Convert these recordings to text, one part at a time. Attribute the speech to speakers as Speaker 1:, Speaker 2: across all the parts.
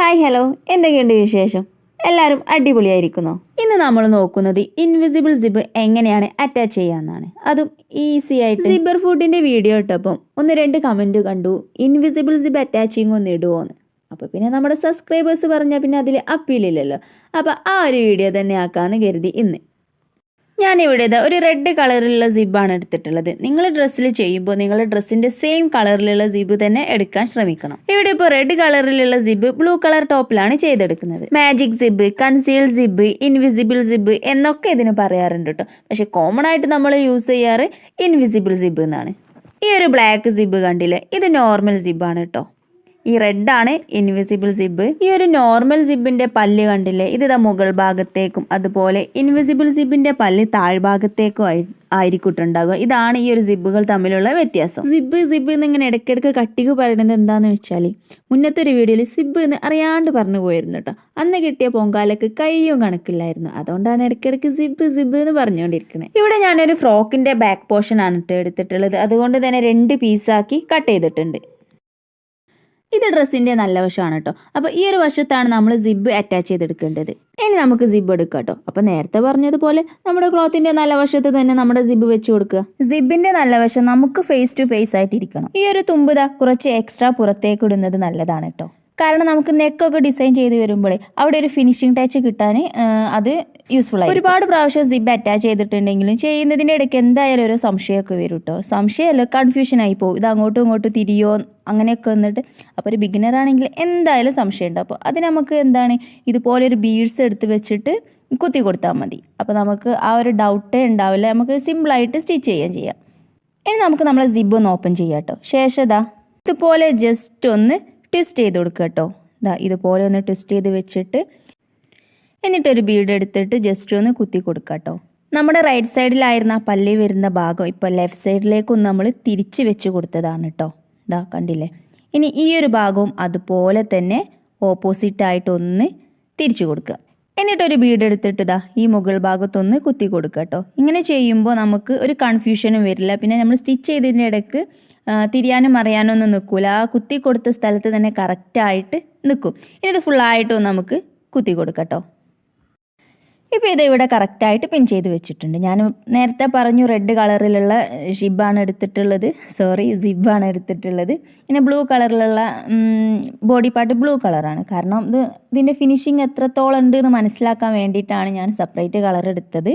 Speaker 1: Hi hello എന്തൊക്കെയുണ്ട് വിശേഷം? എല്ലാവരും അടിപൊളിയായിരിക്കുന്നോ? ഇന്ന് നമ്മൾ നോക്കുന്നത് ഇൻവിസിബിൾ സിബ് എങ്ങനെയാണ് അറ്റാച്ച് ചെയ്യാന്നാണ്. അതും ഈസി ആയിട്ട്. സിബർ ഫുഡിന്റെ വീഡിയോ ഇട്ടപ്പം ഒന്ന് രണ്ട് കമന്റ് കണ്ടു. ഇൻവിസിബിൾ സിബ് അറ്റാച്ചിങ് ഒന്ന് ഇടുവോന്ന്. അപ്പോൾ പിന്നെ നമ്മുടെ സബ്സ്ക്രൈബേഴ്സ് പറഞ്ഞാൽ പിന്നെ അതിൽ അപ്പീലില്ലല്ലോ അപ്പോൾ ആ ഒരു വീഡിയോ തന്നെ ആക്കാമെന്ന് കരുതി ഇന്ന്. ഞാനിവിടെ ഇതാ ഒരു റെഡ് കളറിലുള്ള സിബാണ് എടുത്തിട്ടുള്ളത്. നിങ്ങൾ ഡ്രസ്സിൽ ചെയ്യുമ്പോൾ നിങ്ങളുടെ ഡ്രസ്സിന്റെ സെയിം കളറിലുള്ള സിബ് തന്നെ എടുക്കാൻ ശ്രമിക്കണം. ഇവിടെ ഇപ്പോൾ റെഡ് കളറിലുള്ള സിബ് ബ്ലൂ കളർ ടോപ്പിലാണ് ചെയ്തെടുക്കുന്നത്. Magic zip conceal zip invisible zip എന്നൊക്കെ ഇതിന് പറയാറുണ്ട് കേട്ടോ. പക്ഷെ കോമൺ ആയിട്ട് നമ്മൾ യൂസ് ചെയ്യാറ് ഇൻവിസിബിൾ സിബ് എന്നാണ്. ഈ ഒരു ബ്ലാക്ക് സിബ് കണ്ടില്ലേ? ഇത് നോർമൽ സിബാണ് കേട്ടോ. ഈ റെഡ് ആണ് ഇൻവിസിബിൾ സിബ് ഈ ഒരു നോർമൽ സിബിന്റെ പല്ല് കണ്ടില്ലേ? ഇത് മുകൾ ഭാഗത്തേക്കും അതുപോലെ ഇൻവിസിബിൾ സിബിന്റെ പല്ല് താഴ്ഭാഗത്തേക്കും ആയി ആയിരിക്കുട്ടുണ്ടാകുക ഇതാണ് ഈ ഒരു സിബുകൾ തമ്മിലുള്ള വ്യത്യാസം. സിബ് സിബ് എന്ന് ഇങ്ങനെ ഇടയ്ക്കിടയ്ക്ക് കട്ടിക്ക് പറയുന്നത് എന്താന്ന് വെച്ചാൽ മുന്നത്തെ ഒരു വീഡിയോയിൽ സിബ് എന്ന് അറിയാണ്ട് പറഞ്ഞു പോയിരുന്നു കേട്ടോ അന്ന് കിട്ടിയ പൊങ്കാലക്ക് കയ്യും കണക്കില്ലായിരുന്നു. അതുകൊണ്ടാണ് ഇടയ്ക്കിടയ്ക്ക് സിബ് സിബ് എന്ന് പറഞ്ഞുകൊണ്ടിരിക്കുന്നത് ഇവിടെ ഞാനൊരു ഫ്രോക്കിന്റെ ബാക്ക് പോർഷൻ ആണ് എടുത്തിട്ടുള്ളത്. അതുകൊണ്ട് തന്നെ രണ്ട് പീസാക്കി കട്ട് ചെയ്തിട്ടുണ്ട്. ഇത് ഡ്രസ്സിന്റെ നല്ല വശമാണ് കേട്ടോ. അപ്പോൾ ഈ ഒരു വശത്താണ് നമ്മൾ സിബ് അറ്റാച്ച് ചെയ്തെടുക്കേണ്ടത്. ഇനി നമുക്ക് സിബ് എടുക്കാം കേട്ടോ. അപ്പോൾ നേരത്തെ പറഞ്ഞതുപോലെ നമ്മുടെ ക്ലോത്തിന്റെ നല്ല വശത്ത് തന്നെ നമ്മുടെ സിബ് വെച്ച് കൊടുക്കുക. സിബിന്റെ നല്ല വശം നമുക്ക് ഫേസ് ടു ഫേസ് ആയിട്ട് ഇരിക്കണം. ഈ ഒരു തുമ്പുത കുറച്ച് എക്സ്ട്രാ പുറത്തേക്ക് ഇടുന്നത് നല്ലതാണ് കേട്ടോ. കാരണം നമുക്ക് നെക്കൊക്കെ ഡിസൈൻ ചെയ്ത് വരുമ്പോഴേ അവിടെ ഒരു ഫിനിഷിംഗ് ടച്ച് കിട്ടാൻ അത് യൂസ്ഫുൾ ആയി ഒരുപാട് പ്രാവശ്യം സിബ് അറ്റാച്ച് ചെയ്തിട്ടുണ്ടെങ്കിലും ചെയ്യുന്നതിന്റെ ഇടയ്ക്ക് എന്തായാലും ഒരു സംശയമൊക്കെ വരും കേട്ടോ സംശയമല്ല കൺഫ്യൂഷൻ ആയി പോകും. ഇത് അങ്ങോട്ടും ഇങ്ങോട്ടും തിരിയോ അങ്ങനെയൊക്കെ വന്നിട്ട്. അപ്പോൾ ഒരു ബിഗിനർ ആണെങ്കിൽ എന്തായാലും സംശയം ഉണ്ട് അപ്പോൾ അത് നമുക്ക് എന്താണ് ഇതുപോലെ ഒരു ബീഡ്സ് എടുത്ത് വെച്ചിട്ട് കുത്തി കൊടുത്താൽ മതി. അപ്പോൾ നമുക്ക് ആ ഒരു ഡൗട്ടേ ഉണ്ടാവില്ല. നമുക്ക് സിമ്പിളായിട്ട് സ്റ്റിച്ച് ചെയ്യാൻ ചെയ്യാം ഇനി നമുക്ക് നമ്മളെ സിബ് ഒന്ന് ഓപ്പൺ ചെയ്യാം കേട്ടോ ശേഷം ഇതാ ഇതുപോലെ ജസ്റ്റ് ഒന്ന് ട്വിസ്റ്റ് ചെയ്ത് കൊടുക്കുക കേട്ടോ. ഇതാ ഇതുപോലെ ഒന്ന് ട്വിസ്റ്റ് ചെയ്ത് വെച്ചിട്ട് എന്നിട്ടൊരു ബീഡ് എടുത്തിട്ട് ജസ്റ്റ് ഒന്ന് കുത്തി കൊടുക്കുക കേട്ടോ. നമ്മുടെ റൈറ്റ് സൈഡിലായിരുന്ന ആ പല്ലി വരുന്ന ഭാഗം ഇപ്പോൾ ലെഫ്റ്റ് സൈഡിലേക്കൊന്ന് നമ്മൾ തിരിച്ച് വെച്ച് കൊടുത്തതാണ് കേട്ടോ. ഇതാ കണ്ടില്ലേ? ഇനി ഈ ഒരു ഭാഗവും അതുപോലെ തന്നെ ഓപ്പോസിറ്റ് ആയിട്ട് ഒന്ന് തിരിച്ചു കൊടുക്കുക. എന്നിട്ടൊരു ബീഡ് എടുത്തിട്ട് ഇതാ ഈ മുകൾ ഭാഗത്തൊന്ന് കുത്തി കൊടുക്കുക കേട്ടോ. ഇങ്ങനെ ചെയ്യുമ്പോൾ നമുക്ക് ഒരു കൺഫ്യൂഷനും വരില്ല. പിന്നെ നമ്മൾ സ്റ്റിച്ച് ചെയ്തതിന്റെ ഇടയ്ക്ക് തിരിയാനും അറിയാനും ഒന്നും നിൽക്കൂല. ആ കുത്തി കൊടുത്ത സ്ഥലത്ത് തന്നെ കറക്റ്റായിട്ട് നിൽക്കും. ഇനി ഇത് ഫുള്ളായിട്ടും നമുക്ക് കുത്തി കൊടുക്കട്ടോ. കേട്ടോ ഇപ്പോൾ ഇത് ഇവിടെ കറക്റ്റായിട്ട് പിൻ ചെയ്ത് വെച്ചിട്ടുണ്ട്. ഞാൻ നേരത്തെ പറഞ്ഞു റെഡ് കളറിലുള്ള ഷിബാണ് എടുത്തിട്ടുള്ളത്. സോറി സിബാണ് എടുത്തിട്ടുള്ളത്. പിന്നെ ബ്ലൂ കളറിലുള്ള ബോഡി പാർട്ട് ബ്ലൂ കളറാണ് കാരണം ഇത് ഇതിന്റെ ഫിനിഷിങ് എത്രത്തോളം ഉണ്ട് എന്ന് മനസ്സിലാക്കാൻ വേണ്ടിയിട്ടാണ് ഞാൻ സെപ്പറേറ്റ് കളർ എടുത്തത്.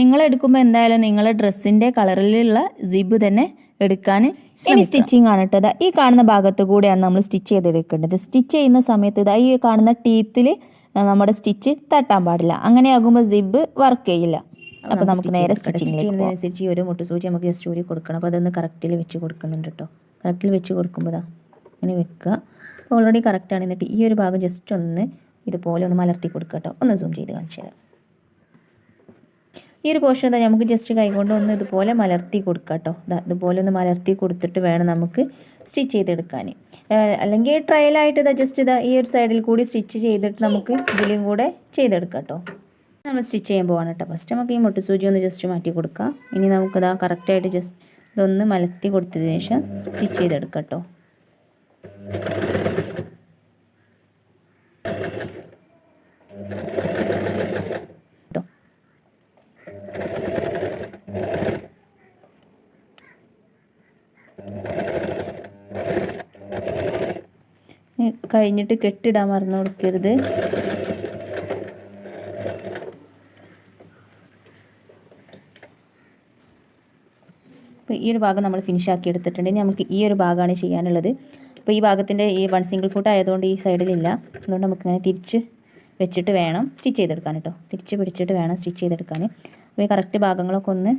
Speaker 1: നിങ്ങൾ എടുക്കുമ്പോൾ എന്തായാലും നിങ്ങളുടെ ഡ്രസ്സിന്റെ കളറിലുള്ള സിബ് തന്നെ എടുക്കാൻ ഇനി സ്റ്റിച്ചിങ് ആണ് കേട്ടോ ഈ കാണുന്ന ഭാഗത്ത് കൂടെയാണ് നമ്മൾ സ്റ്റിച്ച് ചെയ്തെടുക്കേണ്ടത്. സ്റ്റിച്ച് ചെയ്യുന്ന സമയത്ത് ഇതാ ഈ കാണുന്ന ടീത്തിൽ നമ്മുടെ സ്റ്റിച്ച് തട്ടാൻ പാടില്ല. അങ്ങനെ ആകുമ്പോൾ സിബ് വർക്ക് ചെയ്യില്ല. അപ്പോൾ നമുക്ക് നേരെ സ്റ്റിച്ചിങ് ചെയ്യുന്നതനുസരിച്ച് ഈ ഒരു മുട്ടുസൂചി നമുക്ക് ജസ്റ്റ് ഊരി കൊടുക്കണം. അപ്പോൾ അതൊന്ന് കറക്റ്റിൽ വെച്ച് കൊടുക്കുന്നുണ്ട് കേട്ടോ കറക്റ്റിൽ വെച്ച് കൊടുക്കുമ്പോൾ ദാ ഇങ്ങനെ വെക്കുക. അപ്പോൾ ഓൾറെഡി ആണ്. എന്നിട്ട് ഈ ഒരു ഭാഗം ജസ്റ്റ് ഒന്ന് ഇതുപോലെ ഒന്ന് മലർത്തി കൊടുക്കുക കേട്ടോ ഒന്ന് സൂം ചെയ്ത് കാണിച്ചു തരാം. ഈ ഒരു പോർഷൻ എന്താ നമുക്ക് ജസ്റ്റ് കൈകൊണ്ട് ഒന്ന് ഇതുപോലെ മലർത്തി കൊടുക്കുക കേട്ടോ ഇതുപോലെ ഒന്ന് മലർത്തി കൊടുത്തിട്ട് വേണം നമുക്ക് സ്റ്റിച്ച് ചെയ്തെടുക്കാൻ അല്ലെങ്കിൽ ട്രയലായിട്ട് ഇതാ ജസ്റ്റ് ഇതാ ഈ ഒരു സൈഡിൽ കൂടി സ്റ്റിച്ച് ചെയ്തിട്ട് നമുക്ക് ഇതിലും കൂടെ ചെയ്തെടുക്കാം കേട്ടോ നമ്മൾ സ്റ്റിച്ച് ചെയ്യാൻ പോവാണ് കേട്ടോ ഫസ്റ്റ് നമുക്ക് ഈ മുട്ടുസൂചി ഒന്ന് ജസ്റ്റ് മാറ്റി കൊടുക്കാം. ഇനി നമുക്കിതാ കറക്റ്റായിട്ട് ജസ്റ്റ് ഇതൊന്ന് മലർത്തി കൊടുത്തതിന് ശേഷം സ്റ്റിച്ച് ചെയ്തെടുക്കാം കേട്ടോ കഴിഞ്ഞിട്ട് കെട്ടിടാൻ മറന്നു കൊടുക്കരുത്. അപ്പോൾ ഈ ഒരു ഭാഗം നമ്മൾ ഫിനിഷ് ആക്കി എടുത്തിട്ടുണ്ട്. ഇനി നമുക്ക് ഈ ഒരു ഭാഗമാണ് ചെയ്യാനുള്ളത്. അപ്പോൾ ഈ ഭാഗത്തിന്റെ ഈ വൺ സിംഗിൾ ഫുട്ട് ആയതുകൊണ്ട് ഈ സൈഡിലില്ല അതുകൊണ്ട് നമുക്ക് ഇങ്ങനെ തിരിച്ച് വെച്ചിട്ട് വേണം സ്റ്റിച്ച് ചെയ്തെടുക്കാൻ കേട്ടോ തിരിച്ച് പിടിച്ചിട്ട് വേണം സ്റ്റിച്ച് ചെയ്തെടുക്കാൻ. അപ്പോൾ ഈ കറക്റ്റ് ഭാഗങ്ങളൊക്കെ ഒന്ന്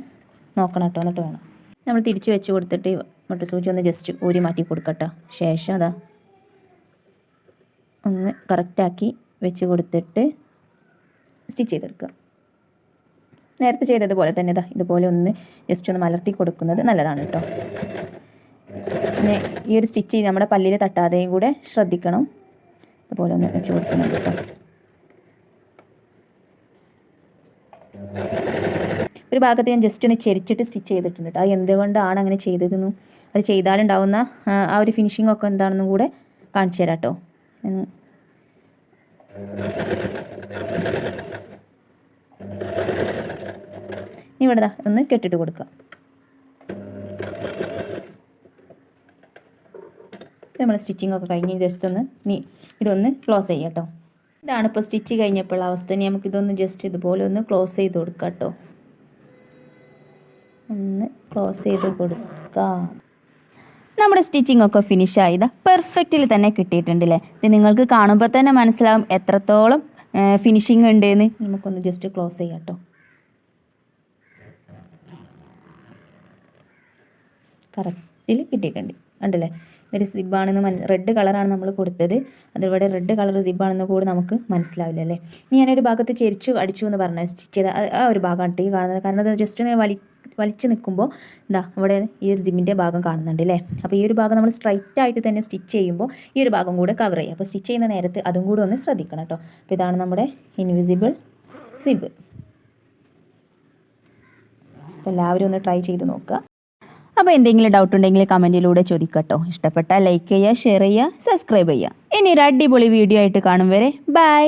Speaker 1: നോക്കണം കേട്ടോ എന്നിട്ട് വേണം. നമ്മൾ തിരിച്ച് വെച്ച് കൊടുത്തിട്ട് മുട്ട സൂചി ഒന്ന് ജസ്റ്റ് ഊരി മാറ്റി കൊടുക്കട്ടോ. ശേഷം അതാ ഒന്ന് കറക്റ്റാക്കി വെച്ച് കൊടുത്തിട്ട് സ്റ്റിച്ച് ചെയ്തെടുക്കുക. നേരത്തെ ചെയ്തതുപോലെ തന്നെ ഇതാ ഇതുപോലെ ഒന്ന് ജസ്റ്റ് ഒന്ന് മലർത്തി കൊടുക്കുന്നത് നല്ലതാണ് കേട്ടോ പിന്നെ ഈ ഒരു സ്റ്റിച്ച് നമ്മുടെ പല്ലിൽ തട്ടാതെയും കൂടെ ശ്രദ്ധിക്കണം. ഇതുപോലെ ഒന്ന് വെച്ച് കൊടുക്കുന്നുണ്ട് കേട്ടോ ഒരു ഭാഗത്ത് ഞാൻ ജസ്റ്റ് ഒന്ന് ചെരിച്ചിട്ട് സ്റ്റിച്ച് ചെയ്തിട്ടുണ്ട് അത് എന്തുകൊണ്ടാണ് അങ്ങനെ ചെയ്തതെന്നും അത് ചെയ്താലുണ്ടാവുന്ന ആ, ഒരു ഫിനിഷിംഗ് ഒക്കെ എന്താണെന്നും കൂടെ കാണിച്ചു തരാം കേട്ടോ ഇവിടെ ഒന്ന് കെട്ടിട്ട് കൊടുക്കുക നമ്മൾ സ്റ്റിച്ചിങ് ഒക്കെ കഴിഞ്ഞ് ജസ്റ്റ് ഒന്ന് നീ ഇതൊന്ന് ക്ലോസ് ചെയ്യാം കേട്ടോ ഇതാണ് ഇപ്പോൾ സ്റ്റിച്ച് കഴിഞ്ഞപ്പോഴുള്ള അവസ്ഥ. നമുക്ക് ഇതൊന്ന് ജസ്റ്റ് ഇതുപോലെ ഒന്ന് ക്ലോസ് ചെയ്ത് കൊടുക്കാം കേട്ടോ ഒന്ന് ക്ലോസ് ചെയ്ത് കൊടുക്കാം. നമ്മുടെ സ്റ്റിച്ചിങ് ഒക്കെ ഫിനിഷ് ആയത് പെർഫെക്റ്റിൽ തന്നെ കിട്ടിയിട്ടുണ്ടല്ലേ ഇത് നിങ്ങൾക്ക് കാണുമ്പോൾ തന്നെ മനസ്സിലാവും എത്രത്തോളം ഫിനിഷിങ് ഉണ്ട് എന്ന് നമുക്കൊന്ന് ജസ്റ്റ് ക്ലോസ് ചെയ്യാം കേട്ടോ കറക്റ്റിൽ കിട്ടിയിട്ടുണ്ട്. ഉണ്ടല്ലേ ഇതൊരു സിബാണെന്ന് മന റെഡ് കളറാണ് നമ്മൾ കൊടുത്തത്. അതിവിടെ റെഡ് കളർ സിബാണെന്ന് കൂടി നമുക്ക് മനസ്സിലാവില്ല അല്ലേ ഇനി ഞാനൊരു ഭാഗത്ത് ചെരിച്ചു അടിച്ചു എന്ന് പറഞ്ഞാൽ സ്റ്റിച്ച് ചെയ്ത ആ- ഒരു ഭാഗമാണ് ഈ കാണുന്നത്. കാരണം അത് ജസ്റ്റ് വലി വലിച്ച് നിൽക്കുമ്പോൾ എന്താ ഇവിടെ ഈ ഒരു ജിമ്മിന്റെ ഭാഗം കാണുന്നുണ്ട് അല്ലേ? അപ്പോൾ ഈ ഒരു ഭാഗം നമ്മൾ സ്ട്രൈറ്റ് ആയിട്ട് തന്നെ സ്റ്റിച്ച് ചെയ്യുമ്പോൾ ഈ ഒരു ഭാഗം കൂടെ കവർ ചെയ്യും. അപ്പോൾ സ്റ്റിച്ച് ചെയ്യുന്ന നേരത്ത് അതും കൂടെ ഒന്ന് ശ്രദ്ധിക്കണം കേട്ടോ. അപ്പോൾ ഇതാണ് നമ്മുടെ ഇൻവിസിബിൾ സിബ് അപ്പോൾ എല്ലാവരും ഒന്ന് ട്രൈ ചെയ്ത് നോക്കുക. അപ്പോൾ എന്തെങ്കിലും ഡൗട്ട് ഉണ്ടെങ്കിൽ കമന്റിലൂടെ ചോദിക്കട്ടോ ഇഷ്ടപ്പെട്ടാൽ ലൈക്ക് ചെയ്യുക ഷെയർ ചെയ്യുക സബ്സ്ക്രൈബ് ചെയ്യുക. ഇനി ഒരു അടിപൊളി വീഡിയോ ആയിട്ട് കാണും വരെ. ബൈ